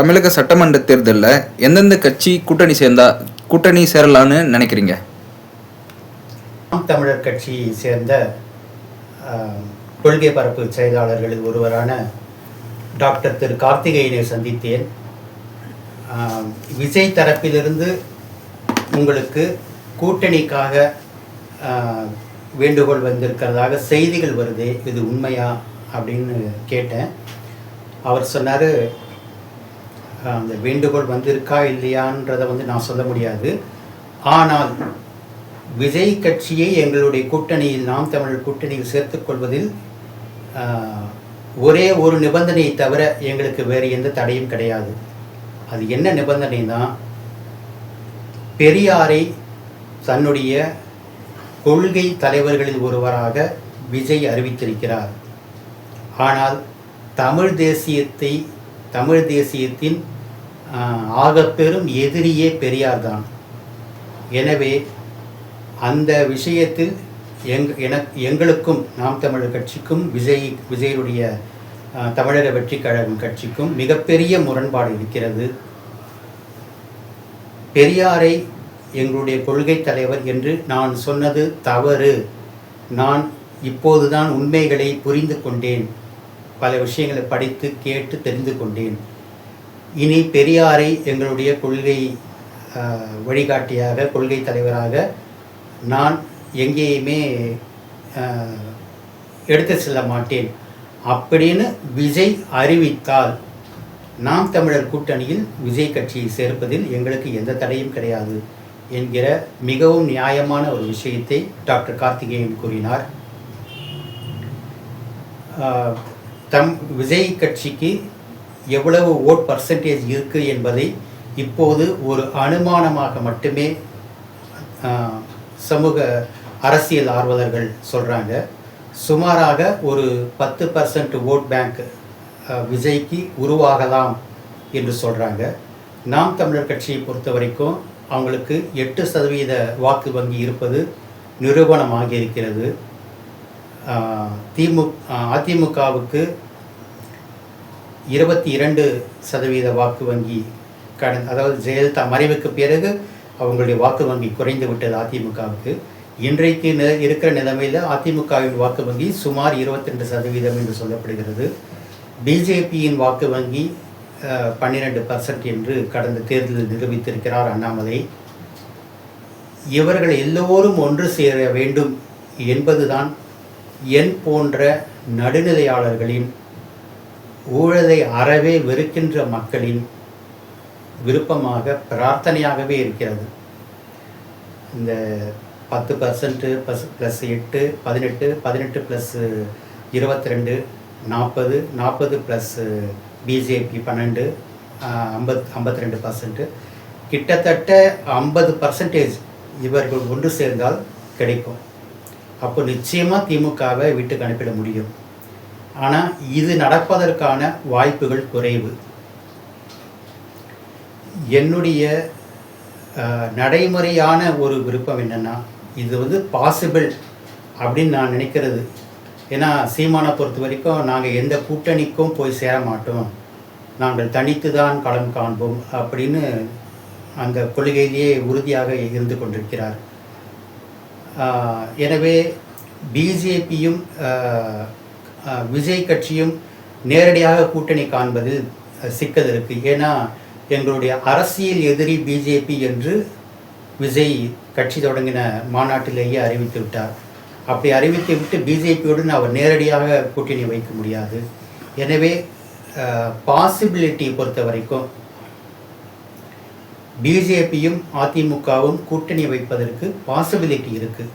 தமிழக சட்டமன்ற தேர்தலில் எந்தெந்த கட்சி கூட்டணி சேர்ந்தா கூட்டணி சேரலான்னு நினைக்கிறீங்க? நாம் தமிழர் கட்சியை சேர்ந்த கொள்கை பரப்பு செயலாளர்களில் ஒருவரான டாக்டர் திரு கார்த்திகேயனை சந்தித்தேன். விஜய் தரப்பிலிருந்து உங்களுக்கு கூட்டணிக்காக வேண்டுகோள் வந்திருக்கிறதாக செய்திகள் வருது இது உண்மையா அப்படின்னு கேட்டேன். அவர் சொன்னார் அந்த வேண்டுகோள் வந்திருக்கா இல்லையான்றதை வந்து நான் சொல்ல முடியாது. ஆனால் விஜய் கட்சியை எங்களுடைய கூட்டணியில் நாம் தமிழர் கூட்டணியில் சேர்த்துக்கொள்வதில் ஒரே ஒரு நிபந்தனையை தவிர எங்களுக்கு வேறு எந்த தடையும் கிடையாது. அது என்ன நிபந்தனைனா பெரியாரை தன்னுடைய கொள்கை தலைவர்களில் ஒருவராக விஜய் அறிவித்திருக்கிறார். ஆனால் தமிழ் தேசியத்தை தமிழ் தேசியத்தின் ஆகப்பெரும் எதிரியே பெரியார் தான் எனவே அந்த விஷயத்தில் எங் என எங்களுக்கும் நாம் தமிழர் கட்சிக்கும் விஜய் விஜயனுடைய தமிழக வெற்றி கழகம் கட்சிக்கும் மிகப்பெரிய முரண்பாடு இருக்கிறது. பெரியாரை எங்களுடைய கொள்கை தலைவர் என்று நான் சொன்னது தவறு. நான் இப்போதுதான் உண்மைகளை புரிந்து கொண்டேன். பல விஷயங்களை படித்து கேட்டு தெரிந்து கொண்டேன். இனி பெரியாரை எங்களுடைய கொள்கை வழிகாட்டியாக கொள்கை தலைவராக நான் எங்கேயுமே எடுத்து செல்ல மாட்டேன். அப்படின்னு விஜய் அறிவித்தால் நாம் தமிழர் கூட்டணியில் விஜய் கட்சியை சேர்ப்பதில் எங்களுக்கு எந்த தடையும் கிடையாது என்கிற மிகவும் நியாயமான ஒரு விஷயத்தை டாக்டர் கார்த்திகேயன் கூறினார். தம் விஜய் கட்சிக்கு எவ்வளவு ஓட் பர்சன்டேஜ் இருக்குது என்பதை இப்போது ஒரு அனுமானமாக மட்டுமே சமூக அரசியல் ஆர்வலர்கள் சொல்கிறாங்க சுமாராக ஒரு பத்து பர்சன்ட் ஓட் பேங்க் விஜய்க்கு உருவாகலாம் என்று சொல்கிறாங்க நாம் தமிழர் கட்சியை பொறுத்த வரைக்கும் அவங்களுக்கு எட்டு சதவீத வாக்கு வங்கி இருப்பது நிரூபணமாகி இருக்கிறது. திமு அதிமுகவுக்கு இருபத்தி இரண்டு சதவீத வாக்கு வங்கி கடன் அதாவது ஜெயலலிதா மறைவுக்கு பிறகு அவங்களுடைய வாக்கு வங்கி குறைந்து விட்டது அதிமுகவுக்கு. இன்றைக்கு நி இருக்கிற நிலைமையில் அதிமுகவின் வாக்கு வங்கி சுமார் 22% சதவீதம் என்று சொல்லப்படுகிறது. பிஜேபியின் வாக்கு வங்கி பன்னிரெண்டு பர்சன்ட் என்று கடந்த தேர்தலில் நிரூபித்திருக்கிறார் அண்ணாமலை. இவர்கள் எல்லோரும் ஒன்று சேர வேண்டும் என்பதுதான் என் போன்ற நடுநிலையாளர்களின் ஊழலை அறவே வெறுக்கின்ற மக்களின் விருப்பமாக பிரார்த்தனையாகவே இருக்கிறது. இந்த பத்து பர்சன்ட்டு ப்ளஸ் ப்ளஸ் எட்டு பதினெட்டு பதினெட்டு ப்ளஸ் இருபத்தி ரெண்டு நாற்பது நாற்பது ப்ளஸ் பிஜேபி பன்னெண்டு ஐம்பத் ஐம்பத்தி ரெண்டு பர்சன்ட்டு கிட்டத்தட்ட ஐம்பது பர்சன்டேஜ் இவர்கள் ஒன்று சேர்ந்தால் கிடைக்கும். அப்போ நிச்சயமாக திமுகவை விட்டு அனுப்பிட முடியும். ஆனால் இது நடப்பதற்கான வாய்ப்புகள் குறைவு. என்னுடைய நடைமுறையான ஒரு விருப்பம் என்னென்னா இது வந்து பாசிபிள் அப்படின்னு நான் நினைக்கிறது. ஏன்னா சீமானை பொறுத்த வரைக்கும் நாங்கள் எந்த கூட்டணிக்கும் போய் சேர மாட்டோம். நாங்கள் தனித்து தான் களம் காண்போம் அப்படின்னு அந்த கொள்கையிலேயே உறுதியாக இருந்து கொண்டிருக்கிறார். எனவே பிஜேபியும் விஜய் கட்சியும் நேரடியாக கூட்டணி காண்பதில் சிக்கல் இருக்குது ஏன்னா எங்களுடைய அரசியல் எதிரி பிஜேபி என்று விஜய் கட்சி தொடங்கின மாநாட்டிலேயே அறிவித்து விட்டார் அப்படி அறிவித்து விட்டு பிஜேபியுடன் அவர் நேரடியாக கூட்டணி வைக்க முடியாது. எனவே பாசிபிலிட்டி பொறுத்த வரைக்கும் பிஜேபியும் அதிமுகவும் கூட்டணி வைப்பதற்கு பாசிபிலிட்டி இருக்குது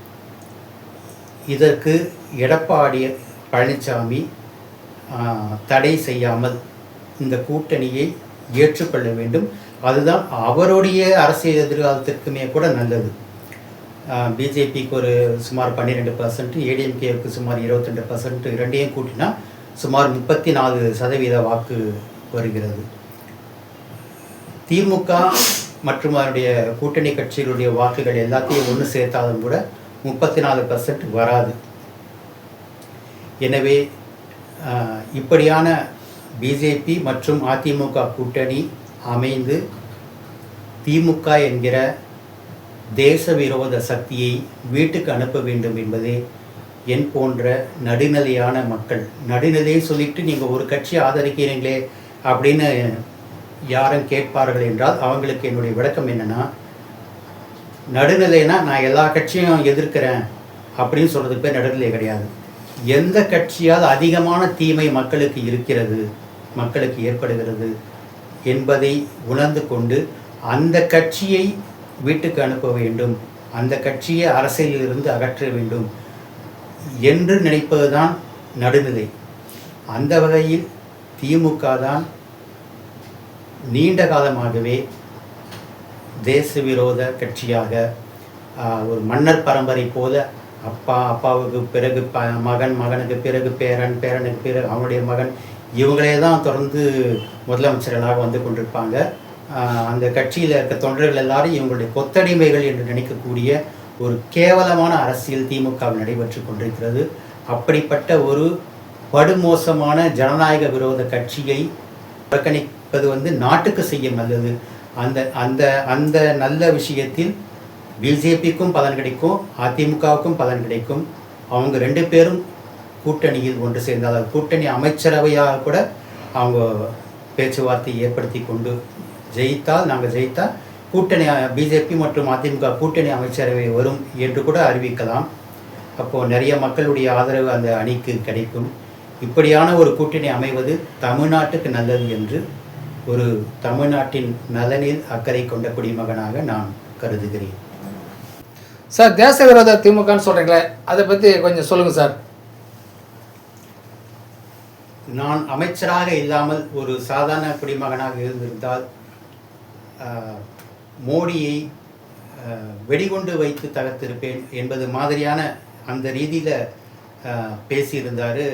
இதற்கு எடப்பாடி பழனிசாமி தடை செய்யாமல் இந்த கூட்டணியை ஏற்றுக்கொள்ள வேண்டும். அதுதான் அவருடைய அரசியல் எதிர்காலத்திற்குமே கூட நல்லது. பிஜேபிக்கு ஒரு சுமார் பன்னிரெண்டு பர்சன்ட் ஏடிஎம்கேவுக்கு சுமார் இருபத்தெண்டு பர்சன்ட் இரண்டையும் கூட்டினா சுமார் முப்பத்தி நாலு சதவீத வாக்கு வருகிறது. திமுக மற்றும் அதனுடைய கூட்டணி கட்சிகளுடைய வாக்குகள் எல்லாத்தையும் ஒன்று சேர்த்தாலும் கூட முப்பத்தி நாலு பர்சன்ட் வராது. எனவே இப்படியான பிஜேபி மற்றும் அதிமுக கூட்டணி அமைந்து திமுக என்கிற தேச விரோத சக்தியை வீட்டுக்கு அனுப்ப வேண்டும் என்பதே என் போன்ற நடுநிலையான மக்கள். நடுநிலையை சொல்லிட்டு நீங்கள் ஒரு கட்சியை ஆதரிக்கிறீங்களே அப்படின்னு யாரும் கேட்பார்கள் என்றால் அவங்களுக்கு என்னுடைய விளக்கம் என்னென்னா நடுநிலைனா நான் எல்லா கட்சியும் எதிர்க்கிறேன் அப்படின்னு சொல்கிறதுக்கு பேர் நடுநிலை கிடையாது. எந்த கட்சியால் அதிகமான தீமை மக்களுக்கு இருக்கிறது மக்களுக்கு ஏற்படுகிறது என்பதை உணர்ந்து கொண்டு அந்த கட்சியை வீட்டுக்கு அனுப்ப வேண்டும் அந்த கட்சியை அரசியலிலிருந்து அகற்ற வேண்டும் என்று நினைப்பதுதான் நடுநிலை. அந்த வகையில் திமுக தான் நீண்ட காலமாகவே தேச விரோத கட்சியாக ஒரு மன்னர் பரம்பரை போல அப்பா அப்பாவுக்கு பிறகு ப மகன் மகனுக்கு பிறகு பேரன் பேரனுக்கு பிறகு அவனுடைய மகன் இவங்களே தான் தொடர்ந்து முதலமைச்சர்களாக வந்து கொண்டிருப்பாங்க. அந்த கட்சியில் இருக்க தொண்டர்கள் எல்லாரும் இவங்களுடைய கொத்தடிமைகள் என்று நினைக்கக்கூடிய ஒரு கேவலமான அரசியல் திமுகவில் நடைபெற்று கொண்டிருக்கிறது. அப்படிப்பட்ட ஒரு படுமோசமான ஜனநாயக விரோத கட்சியை புறக்கணிப்பது வந்து நாட்டுக்கு செய்ய நல்லது. அந்த அந்த அந்த நல்ல விஷயத்தில் பிஜேபிக்கும் பலன் கிடைக்கும் அதிமுகவுக்கும் பலன் கிடைக்கும். அவங்க ரெண்டு பேரும் கூட்டணியில் ஒன்று சேர்ந்தால் கூட்டணி அமைச்சரவையாக கூட அவங்க பேச்சுவார்த்தை ஏற்படுத்தி கொண்டு ஜெயித்தால் நாங்கள் ஜெயித்தால் கூட்டணி பிஜேபி மற்றும் அதிமுக கூட்டணி அமைச்சரவை வரும் என்று கூட அறிவிக்கலாம். அப்போது நிறைய மக்களுடைய ஆதரவு அந்த அணிக்கு கிடைக்கும். இப்படியான ஒரு கூட்டணி அமைவது தமிழ்நாட்டுக்கு நல்லது என்று ஒரு தமிழ்நாட்டின் நலனில் அக்கறை கொண்ட குடிமகனாக நான் கருதுகிறேன். சார் தேச விரோத திமுகன்னு சொல்கிறீங்களே அதை பற்றி கொஞ்சம் சொல்லுங்கள் சார். நான் அமைச்சராக இல்லாமல் ஒரு சாதாரண குடிமகனாக இருந்திருந்தால் மோடியை வெடிகுண்டு வைத்து தகர்த்திருப்பேன் என்பது மாதிரியான அந்த ரீதியில் பேசியிருந்தார்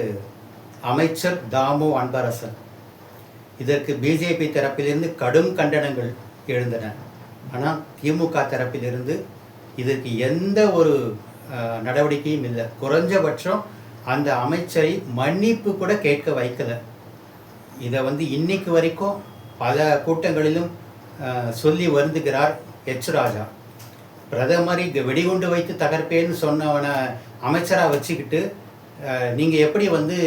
அமைச்சர் தாமு அன்பரசன். இதற்கு பிஜேபி தரப்பிலிருந்து கடும் கண்டனங்கள் எழுந்தன. ஆனால் திமுக தரப்பிலிருந்து இதற்கு எந்த ஒரு நடவடிக்கையும் இல்லை. குறைஞ்சபட்சம் அந்த அமைச்சரை மன்னிப்பு கூட கேட்க வைக்கலை. இதை வந்து இன்னைக்கு வரைக்கும் பல கூட்டங்களிலும் சொல்லி வருந்துகிறார் எச் ராஜா. பிரதமரை வெடிகுண்டு வைத்து தகர்ப்பேன்னு சொன்னவனை அமைச்சராக வச்சுக்கிட்டு நீங்கள் எப்படி வந்து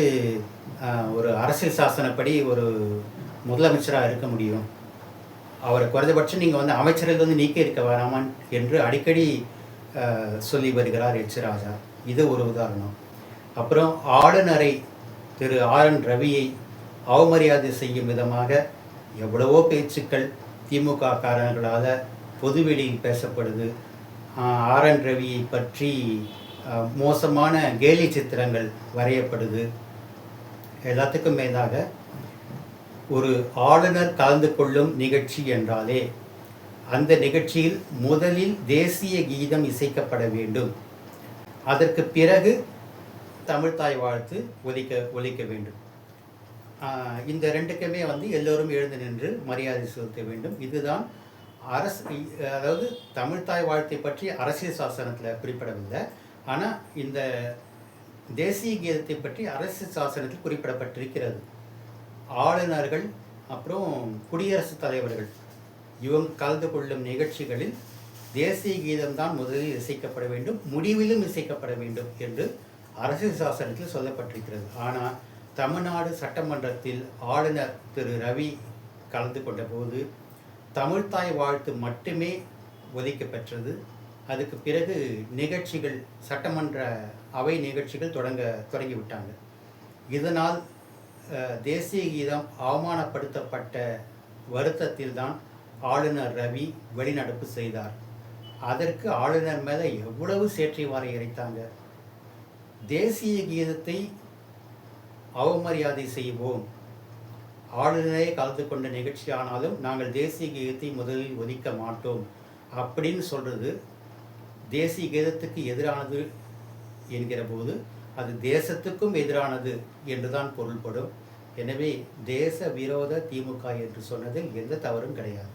ஒரு அரசியல் சாசனப்படி ஒரு முதலமைச்சராக இருக்க முடியும். அவரை குறைந்தபட்சம் நீங்கள் வந்து அமைச்சரிலிருந்து நீக்கி இருக்க வேணாமான் என்று அடிக்கடி சொல்லி வருகிறார் எச் ராஜா. இது ஒரு உதாரணம். அப்புறம் ஆளுநரை திரு ஆர் என் ரவியை அவமரியாதை செய்யும் விதமாக எவ்வளவோ பேச்சுக்கள் திமுக காரர்களால் பொதுவெளியில் பேசப்படுது. ஆர் என் ரவியை பற்றி மோசமான கேலி சித்திரங்கள் வரையப்படுது. எல்லாத்துக்கும் மேலாக ஒரு ஆளுநர் கலந்து கொள்ளும் நிகழ்ச்சி என்றாலே அந்த நிகழ்ச்சியில் முதலில் தேசிய கீதம் இசைக்கப்பட வேண்டும். அதற்கு பிறகு தமிழ்தாய் வாழ்த்து ஒலிக்க ஒலிக்க வேண்டும். இந்த ரெண்டுக்குமே வந்து எல்லோரும் எழுந்து நின்று மரியாதை செலுத்த வேண்டும். இதுதான் அரசு அதாவது தமிழ்தாய் வாழ்த்தை பற்றி அரசியல் சாசனத்தில் குறிப்பிடவில்லை. ஆனால் இந்த தேசிய கீதத்தை பற்றி அரசியல் சாசனத்தில் குறிப்பிடப்பட்டிருக்கிறது. ஆளுநர்கள் அப்புறம் குடியரசுத் தலைவர்கள். இவங்க கலந்து கொள்ளும் நிகழ்ச்சிகளில் தேசிய கீதம்தான் முதலில் இசைக்கப்பட வேண்டும் முடிவிலும் இசைக்கப்பட வேண்டும் என்று அரசியல் சாசனத்தில் சொல்லப்பட்டிருக்கிறது. ஆனால் தமிழ்நாடு சட்டமன்றத்தில் ஆளுநர் திரு. ரவி கலந்து கொண்ட போது தமிழ்தாய் வாழ்த்து மட்டுமே ஒதுக்க பெற்றது. அதுக்கு பிறகு நிகழ்ச்சிகள் சட்டமன்ற அவை நிகழ்ச்சிகள் தொடங்க தொடங்கிவிட்டாங்க இதனால் தேசிய கீதம் அவமானப்படுத்தப்பட்ட வருத்தத்தில் தான் ஆளுநர் ரவி வெளிநடப்பு செய்தார். அதற்கு ஆளுநர் மேலே எவ்வளவு சேற்றி வாரை இறைத்தாங்க தேசிய கீதத்தை அவமரியாதை செய்வோம். ஆளுநரே கலந்து கொண்ட நிகழ்ச்சி ஆனாலும் நாங்கள் தேசிய கீதத்தை முதலில் ஒதுக்க மாட்டோம் அப்படின்னு சொல்கிறது தேசிய கீதத்துக்கு எதிரானது என்கிற போது அது தேசத்துக்கும் எதிரானது என்றுதான் பொருள்படும். எனவே தேச விரோத திமுக என்று சொன்னதில் எந்த தவறும் கிடையாது.